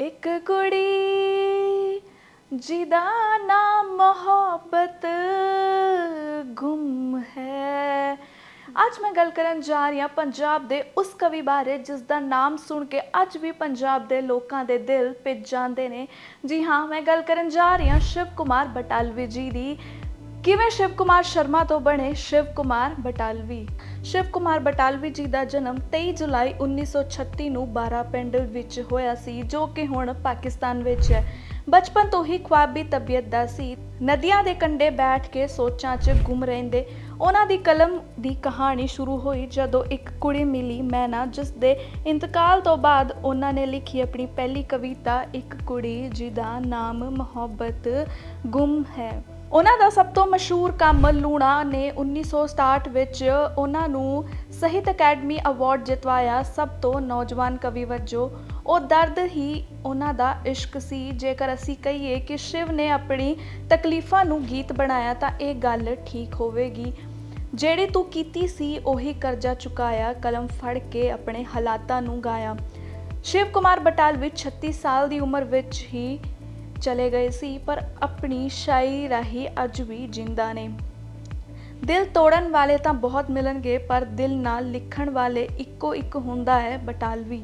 ਇੱਕ ਕੁੜੀ ਜਿਹਦਾ ਨਾਮ ਮੁਹੱਬਤ ਗੁੰਮ ਹੈ। ਅੱਜ ਮੈਂ ਗੱਲ ਕਰਨ ਜਾ ਰਹੀ ਹਾਂ ਪੰਜਾਬ ਦੇ ਉਸ ਕਵੀ ਬਾਰੇ ਜਿਸ ਦਾ ਨਾਮ ਸੁਣ ਕੇ ਅੱਜ ਵੀ ਪੰਜਾਬ ਦੇ ਲੋਕਾਂ ਦੇ ਦਿਲ ਭਿੱਜ ਜਾਂਦੇ ਨੇ। ਜੀ ਹਾਂ, ਮੈਂ ਗੱਲ ਕਰਨ ਜਾ ਰਹੀ ਹਾਂ ਸ਼ਿਵ ਕੁਮਾਰ ਬਟਾਲਵੀ ਜੀ ਦੀ। ਕਿਵੇਂ ਸ਼ਿਵ ਕੁਮਾਰ ਸ਼ਰਮਾ ਤੋਂ ਬਣੇ ਸ਼ਿਵ ਕੁਮਾਰ ਬਟਾਲਵੀ? ਸ਼ਿਵ ਕੁਮਾਰ ਬਟਾਲਵੀ ਜੀ ਦਾ ਜਨਮ 23 ਜੁਲਾਈ 1936 ਨੂੰ ਬਾਰਾ ਪਿੰਡ ਵਿੱਚ ਹੋਇਆ ਸੀ, ਜੋ ਕਿ ਹੁਣ ਪਾਕਿਸਤਾਨ ਵਿੱਚ ਹੈ। ਬਚਪਨ ਤੋਂ ਹੀ ਖੁਆਬੀ ਤਬੀਅਤ ਦਾ ਸੀ। ਨਦੀਆਂ ਦੇ ਕੰਢੇ ਬੈਠ ਕੇ ਸੋਚਾਂ 'ਚ ਗੁੰਮ ਰਹਿੰਦੇ। ਉਹਨਾਂ ਦੀ ਕਲਮ ਦੀ ਕਹਾਣੀ ਸ਼ੁਰੂ ਹੋਈ ਜਦੋਂ ਇੱਕ ਕੁੜੀ ਮਿਲੀ ਮੈਨਾ, ਜਿਸ ਦੇ ਇੰਤਕਾਲ ਤੋਂ ਬਾਅਦ ਉਹਨਾਂ ਨੇ ਲਿਖੀ ਆਪਣੀ ਪਹਿਲੀ ਕਵਿਤਾ, ਇੱਕ ਕੁੜੀ ਜਿਹਦਾ ਨਾਮ ਮੁਹੱਬਤ ਗੁੰਮ ਹੈ। ਉਹਨਾਂ ਦਾ ਸਭ ਤੋਂ ਮਸ਼ਹੂਰ ਕੰਮ ਲੂਣਾ ਨੇ 1967 ਵਿੱਚ ਉਹਨਾਂ ਨੂੰ ਸਾਹਿਤ ਅਕੈਡਮੀ ਅਵਾਰਡ ਜਿਤਵਾਇਆ। ਸਭ ਤੋਂ ਨੌਜਵਾਨ ਕਵੀ ਵਜੋਂ ਉਹ ਦਰਦ ਹੀ ਉਹਨਾਂ ਦਾ ਇਸ਼ਕ ਸੀ। ਜੇਕਰ ਅਸੀਂ ਕਹੀਏ ਕਿ ਸ਼ਿਵ ਨੇ ਆਪਣੀ ਤਕਲੀਫਾਂ ਨੂੰ ਗੀਤ ਬਣਾਇਆ ਤਾਂ ਇਹ ਗੱਲ ਠੀਕ ਹੋਵੇਗੀ। ਜਿਹੜੀ ਤੂੰ ਕੀਤੀ ਸੀ, ਉਹੀ ਕਰਜ਼ਾ ਚੁਕਾਇਆ, ਕਲਮ ਫੜ ਕੇ ਆਪਣੇ ਹਾਲਾਤਾਂ ਨੂੰ ਗਾਇਆ। ਸ਼ਿਵ ਕੁਮਾਰ ਬਟਾਲਵੀ 36 ਸਾਲ ਦੀ ਉਮਰ ਵਿੱਚ ਹੀ ਚਲੇ ਗਏ ਸੀ, ਪਰ ਆਪਣੀ ਸ਼ਾਇਰੀ ਰਾਹੀਂ ਅੱਜ ਵੀ ਜਿੰਦਾ ਨੇ। ਦਿਲ ਤੋੜਨ ਵਾਲੇ ਤਾਂ ਬਹੁਤ ਮਿਲਣਗੇ, ਪਰ ਦਿਲ ਨਾਲ ਲਿਖਣ ਵਾਲੇ ਇੱਕੋ ਇੱਕ ਹੁੰਦਾ ਹੈ ਬਟਾਲਵੀ।